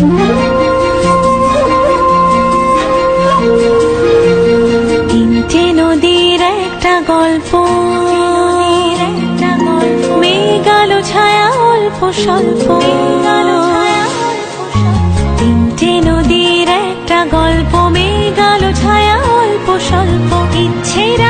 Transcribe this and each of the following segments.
তিনটে নদীর একটা গল্প। মেঘালো ছায়া অল্প স্বল্প। তিনটে নদীর একটা গল্প। মেঘালো ছায়া অল্প স্বল্প। ইচ্ছেরা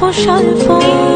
破山风。